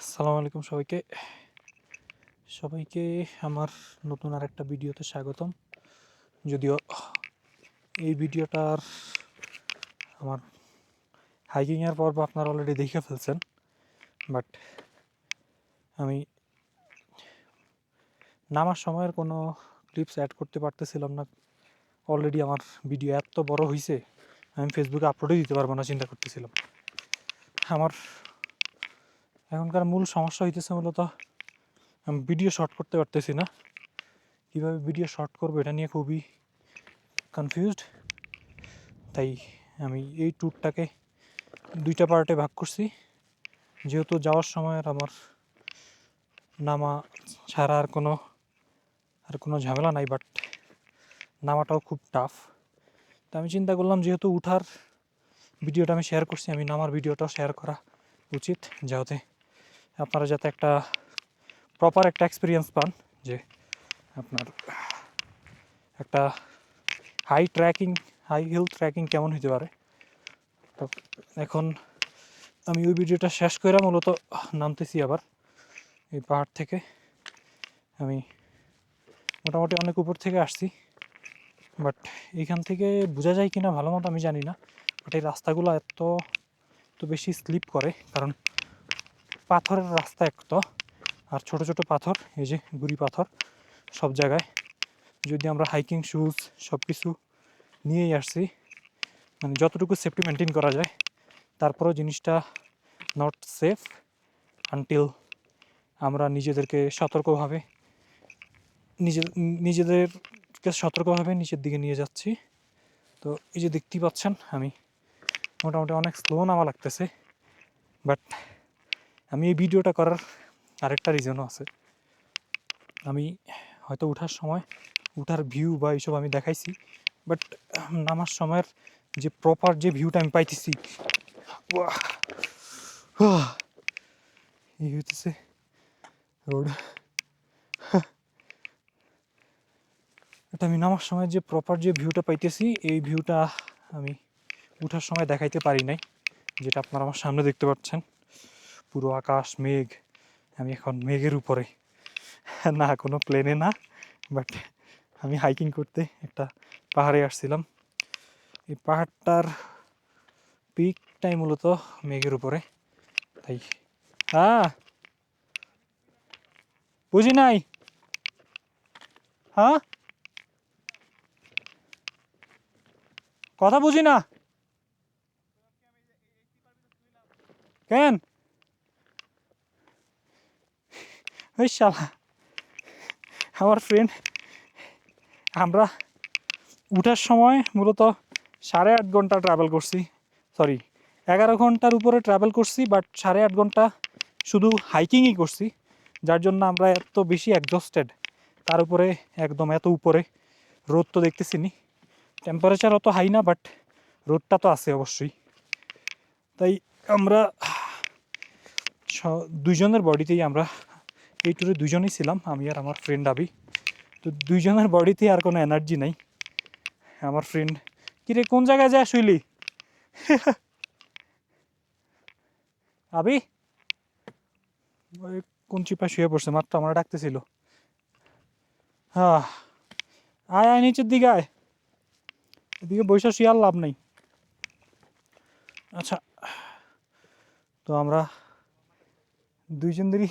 আসসালামু আলাইকুম সবাইকে। সবাইকে আমার নতুন আর একটা ভিডিওতে স্বাগতম। যদিও এই ভিডিওটার আমার হাইকিংয়ের পর্ব আপনারা অলরেডি দেখে ফেলছেন বাট আমি নামার সময়ের কোনো ক্লিপস অ্যাড করতে পারতেছিলাম না। অলরেডি আমার ভিডিও এত বড় হয়েছে আমি ফেসবুকে আপলোডই দিতে পারব না, চিন্তা করতেছিলাম। আমার এখনকার মূল সমস্যা হইতেছে মূলত, আমি ভিডিও শর্ট করতে পারতেছি না। কীভাবে ভিডিও শর্ট করব এটা নিয়ে খুবই কনফিউজড তাই আমি এই ট্যুরটাকে দুইটা পার্টে ভাগ করছি। যেহেতু যাওয়ার সময় আমার নামা ছাড়া আর কোনো আর কোনো ঝামেলা নাই বাট নামাটাও খুব টাফ তো আমি চিন্তা করলাম যেহেতু উঠার ভিডিওটা আমি শেয়ার করছি, আমি নামার ভিডিওটাও শেয়ার করা উচিত, যাতে আপনারা যাতে একটা প্রপার একটা এক্সপিরিয়েন্স পান যে আপনার একটা high trekking high heel trekking কেমন হতে পারে। তো এখন আমি ওই ভিডিওটা শেষ করে মূলত নামতেছি আবার এই পাহাড় থেকে। আমি মোটামুটি অনেক উপর থেকে আসছি বাট এখান থেকে বোঝা যায় কিনা ভালো মতো আমি জানি না বাট এই রাস্তাগুলো এত তো বেশি স্লিপ করে, কারণ পাথরের রাস্তা এক তো। আর ছোট ছোট পাথর, এই যে গুড়ি পাথর, সব জায়গায়। যদি আমরা হাইকিং শুজ সব কিছু নিয়েই আসছি মানে যতটুকু সেফটি মেনটেন করা যায়, তারপরেও জিনিসটা নট সেফ আনটিল আমরা নিজেদেরকে সতর্কভাবে, নিজে, নিজেদেরকে সতর্কভাবে নিচের দিকে নিয়ে যাচ্ছি। তো এই যে দেখতেই পাচ্ছেন, আমি মোটামুটি অনেক স্লো নামা লাগতেছে বাট আমি এই ভিডিওটা করার আরেকটা রিজনও আছে আমি হয়তো উঠার সময়, উঠার ভিউ বা এইসব আমি দেখাইছি বাট নামার সময়ের যে প্রপার যে ভিউটা আমি পাইতেছি! এই হইতেছে রোড এটা আমি নামার সময় যে প্রপার যে ভিউটা পাইতেছি, এই ভিউটা আমি উঠার সময় দেখাইতে পারি নাই, যেটা আপনারা আমার সামনে দেখতে পাচ্ছেন পুরো আকাশ, মেঘ। আমি এখন মেঘের উপরে। না, কোনো প্লেনে না বাট আমি হাইকিং করতে একটা পাহাড়ে আসছিলাম। এই পাহাড়টার পিকটাই মূলত মেঘের উপরে। তাই হ্যাঁ বুঝি নাই? হ্যাঁ? কথা বুঝি না? কেন? ওই আমার ফ্রেন্ড আমরা উঠার সময় মূলত সাড়ে আট ঘণ্টা ট্রাভেল করছি। সরি এগারো ঘণ্টার উপরে ট্রাভেল করছি বাট সাড়ে আট ঘণ্টা শুধু হাইকিংই করছি, যার জন্য আমরা এত বেশি অ্যাডজস্টেড তার উপরে একদম এত উপরে রোদ তো দেখতেছি নি টেম্পারেচার অত হাই না বাট রোদটা তো আছে অবশ্যই। তাই আমরা দুইজনের বডিতেই আমরা এই ট্যুরে দুইজনেই ছিলাম, আমি আর আমার ফ্রেন্ড আবি। তো দুইজনের বডিতে আর কোনো এনার্জি নাই। আমার ফ্রেন্ড কিরে, কোন জায়গায় যায় শুইলি আবি? ওই কোন চিপা শুয়ে পড়ছে, মাত্র আমার ডাকতেছিল। হ্যাঁ আয় আয়, নিচের দিকে আয়। এদিকে বৈশা শুয়ে লাভ নেই। আচ্ছা তো আমরা দুইজনেরই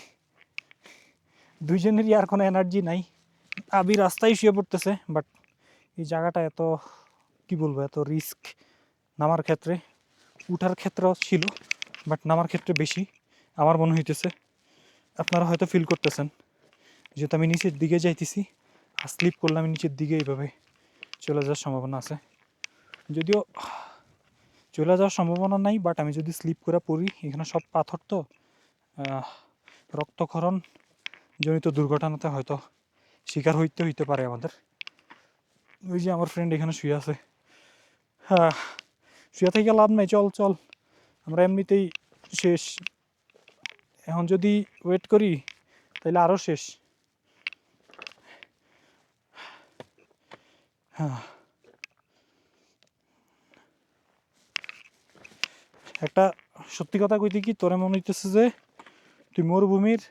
দুইজনেরই আর কোনো এনার্জি নাই। আবি রাস্তায় শুয়ে পড়তেছে বাট এই জায়গাটা এত, কি বলব, এত রিস্ক নামার ক্ষেত্রে, উঠার ক্ষেত্রেও ছিল বাট নামার ক্ষেত্রে বেশি, আমার মনে হইতেছে। আপনারা হয়তো ফিল করতেছেন, যেহেতু আমি নিচের দিকে যাইতেছি, আর স্লিপ করলে আমি নিচের দিকে এইভাবে চলে যাওয়ার সম্ভাবনা আছে। যদিও চলে যাওয়ার সম্ভাবনা নাই বাট আমি যদি স্লিপ করে পড়ি, এখানে সব পাথর তো রক্তক্ষরণ জনিত দুর্ঘটনাতে হয়তো শিকার হইতে হইতে পারে আমাদের। ওই যে আমার ফ্রেন্ড এখানে শুয়ে আছে। হ্যাঁ শুয়ে থেকে লাভ নাই, চল চল। আমরা এমনিতেই শেষ। এখন যদি ওয়েট করি, তাহলে আরও শেষ। হ্যাঁ। একটা সত্যি কথা কইতে কি, তোরে মনে হইতেছে যে তুই মরুভূমির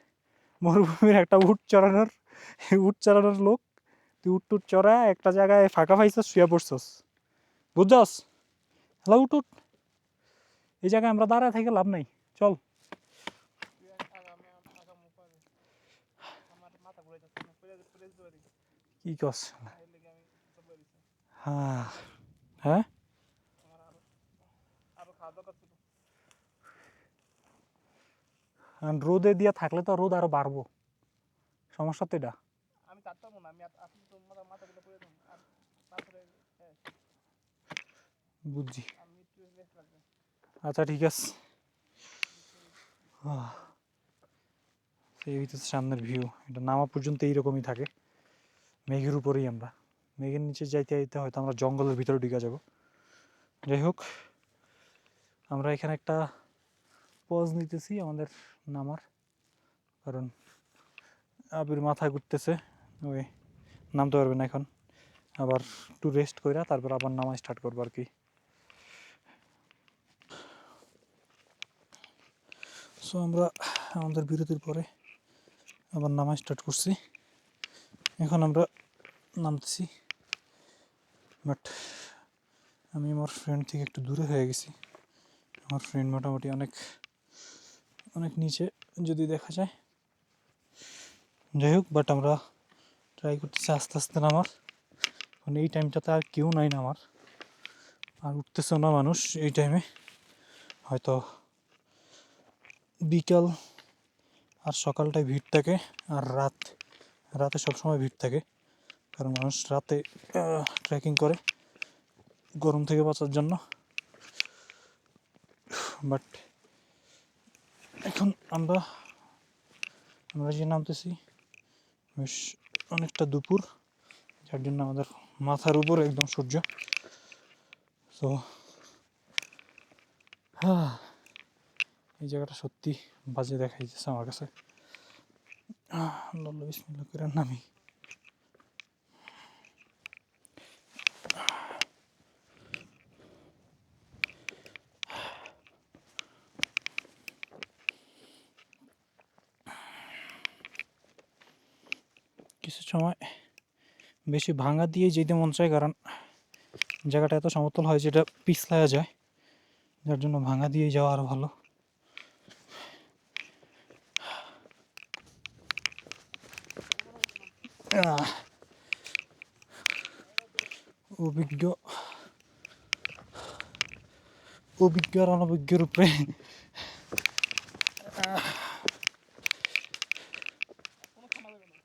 মরুভূমির একটা উট চড়ানোর উট চড়ানোর লোক, তুই উট টুট চড়া, একটা জায়গায় ফাঁকা পাইছস, শুয়ে পড়ছস। বুঝছস? হ্যালো, উট উট এই জায়গায় আমরা দাঁড়ায় থেকে লাভ নাই। চল। তুই আগামী আগামী পারে আমার মাথা ঘুরে যাচ্ছে না পড়ে পড়ে যেতে পারি কি কস এর লেগে আমি চলে দিছি হ্যাঁ হ্যাঁ আমার আরও আরও খাওয়া দরকার ছিল আর রোদে দিয়ে থাকলে তো রোদ আরও বাড়বো। সমস্যা তো এটা। হ্যাঁ, বুঝছি। আচ্ছা ঠিক আছে। এই হইতেছে সামনের ভিউ এটা নামা পর্যন্ত এইরকমই থাকে। মেঘের উপরেই আমরা। মেঘের নিচে যাইতে যাইতে হয়তো আমরা জঙ্গলের ভিতরে ঢুকে যাব। যাই হোক আমরা এখানে একটা পজ নিতেছি। আমাদের নামার কারণ আবির মাথা ঘুরতেছে, ওই নামতে পারবে না এখন। আবার একটু রেস্ট কইরা তারপর আবার নামা স্টার্ট করব আর কি। সো আমরা আমাদের বিরতির পরে আবার নামা স্টার্ট করছি। এখন আমরা নামতেছি। বাট আমি আমার ফ্রেন্ড থেকে একটু দূরে হয়ে গেছি। আমার ফ্রেন্ড মোটামুটি অনেক অনেক নিচে যদি দেখা যায়। যাই হোক বাট আমরা ট্রাই করতেছি আস্তে আস্তে নামার। মানে এই টাইমটাতে আর কেউ নাই নামার। আর উঠতেছেও না মানুষ এই টাইমে হয়তো বিকাল আর সকালটায় ভিড় থাকে আর রাত, রাতে সবসময় ভিড় থাকে। কারণ মানুষ রাতে ট্রেকিং করে গরম থেকে বাঁচার জন্য। বাট এখন আমরা আমরা যে নামতেছি, বেশ অনেকটা দুপুর, যার জন্য আমাদের মাথার উপর একদম সূর্য। তো হ্যাঁ এই জায়গাটা সত্যি বাজে দেখাইতেছে আমার কাছে। আল্লাহ করে নামি। কিছু সময় বেশি ভাঙা দিয়ে যেতে মন চায়, কারণ জায়গাটা এত সমতল হয় যেটা পিছলায়া যায়। যার জন্য ভাঙা দিয়ে যাওয়া আরও ভালো। অভিজ্ঞ অভিজ্ঞ আর অনভিজ্ঞের উপরে কোনো থামা যাবে না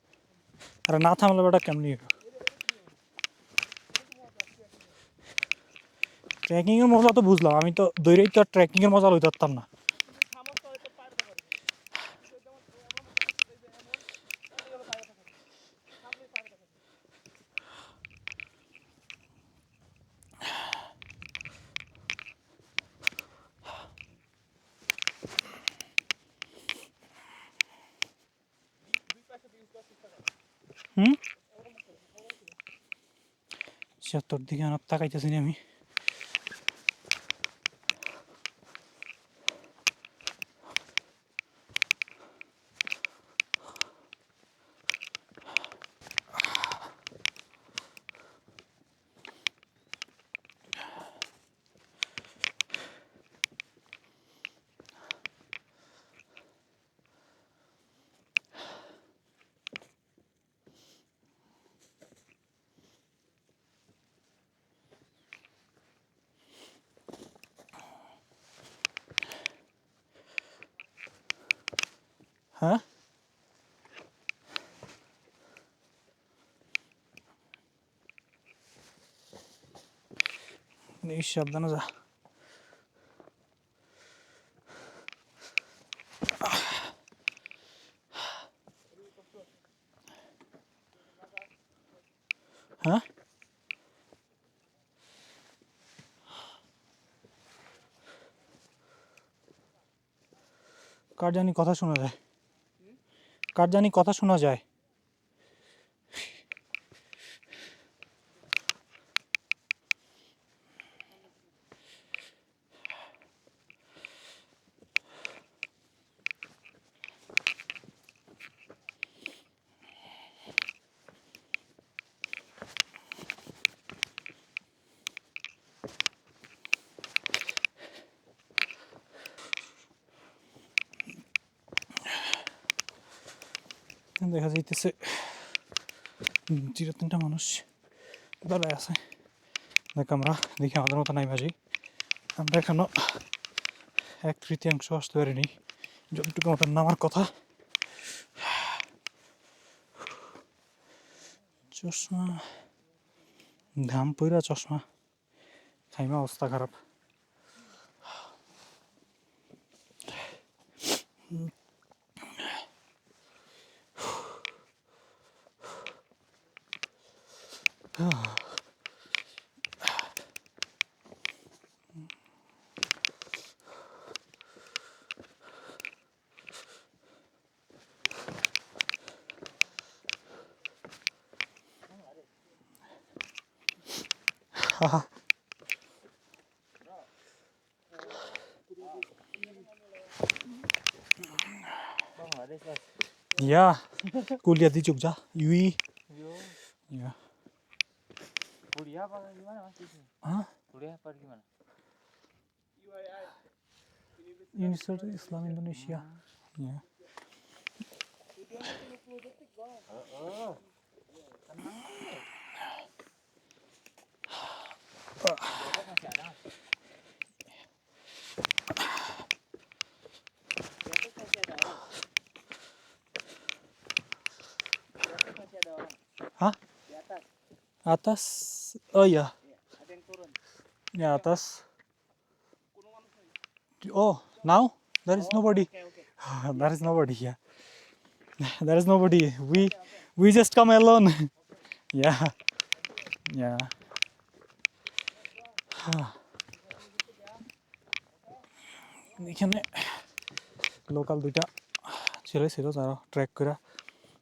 আর না থামলে বেটা কেমনি ট্রেকিংয়ের মজা তো বুঝলাম, আমি তো দৈরেই তো আর ট্রেকিং এর মজা লইতে পারতাম না তুমি থামো তো হয়তো পারতে পারবে এই যেমন এমন এই যে এমন এইভাবে পায়ে থাকে থামলে পায়ে থাকে দুই পাশে বিশ দশ টাকা হুম? সে তোর দিকে তাকাইতেছি আমি। হ্যাঁ সাবধানে যা হ্যাঁ কার জানি কথা শোনা যায় কার জানি কথা শোনা যায়। দেখা যাইতেছে। দুটা তিনটা মানুষ দাঁড়ায় আছে। দেখ আমরা দেখি আমাদের মতো নাই বাজি আমরা এখনও এক তৃতীয়াংশ আসতে পারিনি। যতটুকু আমাদের নামার কথা। চশমা। ঘাম পইরা চশমা। খাইমা অবস্থা খারাপ। 하하. या गोलियाँ दी चुक जा यूई kuliah apa gimana mas di? Hah? Kuliah apa gimana? UII. Universitas Islam Indonesia. Hmm. Ya. Hah? Atas. Atas masih ada orang. Hah? Di atas. Atas, oh ya, Iya, ada yang turun. ya atas. Gunung mana sih? Oh, now there is nobody. Oke, oke. there is nobody here. There is nobody. We we just come alone. yeah. Yeah. এখানে local দুইটা ছেলে ছিল যারা track করে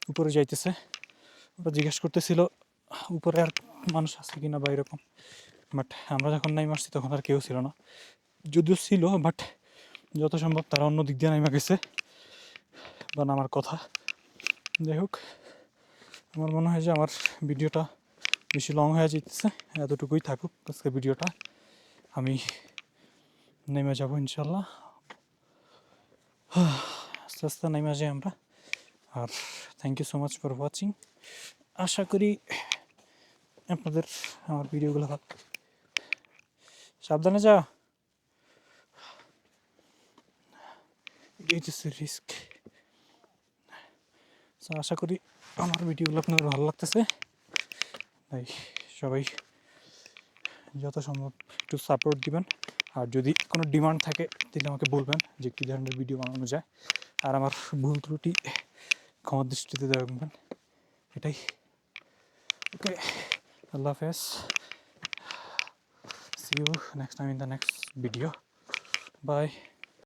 উপরে যাইতেছে ওরা জিজ্ঞেস করতেছিল উপরে আর মানুষ আছে কিনা বা এরকম। বাট আমরা যখন নাই মারছি তখন আর কেউ ছিল না। যদিও ছিল বাট যত সম্ভব তারা অন্য দিক দিয়ে নাইমা গেছে। বা নামার কথা। যাই হোক, আমার মনে হয় যে আমার ভিডিওটা বেশি লং হয়ে যেতেছে এতটুকুই থাকুক আজকে ভিডিওটা। আমি নেমে যাব ইনশাল্লাহ আস্তে আস্তে নেমে যাই আমরা। আর thank you so much for watching আশা করি আপনাদের আমার ভিডিওগুলো ভালো সাবধানে যা রিস্ক আশা করি আমার ভিডিওগুলো আপনাদের ভালো লাগতেছে। তাই সবাই যত সম্ভব একটু সাপোর্ট দিবেন। আর যদি কোনো ডিমান্ড থাকে, তাহলে আমাকে বলবেন যে কী ধরনের ভিডিও বানানো যায়। আর আমার ভুল ত্রুটি ক্ষমার দৃষ্টিতে দেখবেন। এটাই। ওকে Allah Hafiz. See you next time in the next video. Bye.